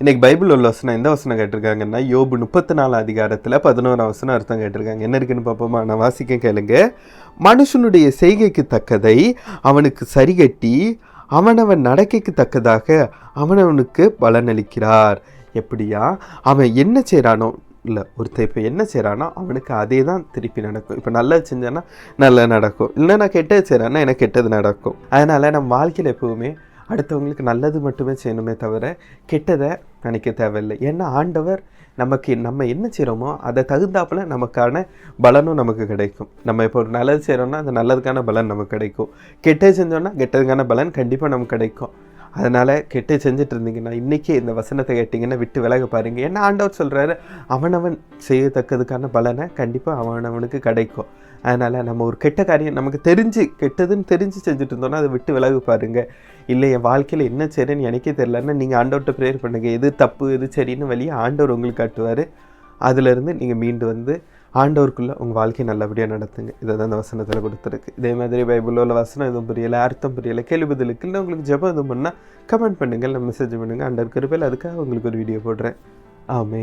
இன்னைக்கு பைபிள் உள்ள வசனம் எந்த வசனம் கேட்டிருக்காங்கன்னா யோபு முப்பத்தி நாலு அதிகாரத்தில் பதினோரு வசனம் அர்த்தம் கேட்டிருக்காங்க. என்ன இருக்குன்னு பார்ப்போமா? நான் வாசிக்க கேளுங்க. மனுஷனுடைய செய்கைக்கு தக்கதை அவனுக்கு சரிகட்டி அவனவன் நடக்கைக்கு தக்கதாக அவனவனுக்கு பலனளிக்கிறார். எப்படியா? அவன் என்ன செய்கிறானோ இல்லை ஒருத்தர் இப்போ என்ன செய்கிறானோ அவனுக்கு அதே தான் திருப்பி நடக்கும். இப்போ நல்லா செஞ்சானா நல்லா நடக்கும். இல்லை நான் கெட்டது செய்கிறான்னா எனக்கு கெட்டது நடக்கும். அதனால் நம்ம வாழ்க்கையில் எப்போவுமே அடுத்தவங்களுக்கு நல்லது மட்டுமே செய்யணுமே தவிர கெட்டதை நினைக்க தேவையில்லை. ஏன்னா ஆண்டவர் நமக்கு நம்ம என்ன செய்கிறோமோ அதை தகுந்தாப்புல நமக்கான பலனும் நமக்கு கிடைக்கும். நம்ம இப்போ ஒரு நல்லது செய்கிறோம்னா அந்த நல்லதுக்கான பலன் நமக்கு கிடைக்கும். கெட்டது செஞ்சோன்னா கெட்டதுக்கான பலன் கண்டிப்பாக நமக்கு கிடைக்கும். அதனால் கெட்டு செஞ்சுட்டு இருந்தீங்கன்னா இன்றைக்கி இந்த வசனத்தை கேட்டிங்கன்னா விட்டு விலக பாருங்க. ஏன்னா ஆண்டவர் சொல்கிறாரு அவனவன் செய்யத்தக்கதுக்கான பலனை கண்டிப்பாக அவனவனுக்கு கிடைக்கும். அதனால் நம்ம ஒரு கெட்ட காரியம் நமக்கு தெரிஞ்சு கெட்டதுன்னு தெரிஞ்சு செஞ்சுட்டு இருந்தோம்னா அதை விட்டு விலகு பாருங்க. இல்லை என் வாழ்க்கையில் என்ன சரின்னு எனக்கே தெரிலன்னா நீங்கள் ஆண்டவர்கிட்ட ப்ரேயர் பண்ணுங்கள் எது தப்பு எது சரின்னு வழியை ஆண்டவர் உங்களுக்கு காட்டுவார். அதிலிருந்து நீங்கள் மீண்டு வந்து ஆண்டவருக்குள்ளே உங்கள் வாழ்க்கையை நல்லபடியாக நடத்துங்க. இதை தான் அந்த வசனத்தில் கொடுத்துருக்கு. இதே மாதிரி பைபிளில் உள்ள வசனம் எதுவும் புரியலை அர்த்தம் புரியலை கேள்வி பதிலுக்கு இல்லை உங்களுக்கு ஜெபம் எதுவும் பண்ணால் கமெண்ட் பண்ணுங்கள் இல்லை மெசேஜ் பண்ணுங்கள் ஆண்டவர் கிருபையில் அதுக்காக உங்களுக்கு ஒரு வீடியோ போடுறேன். ஆமே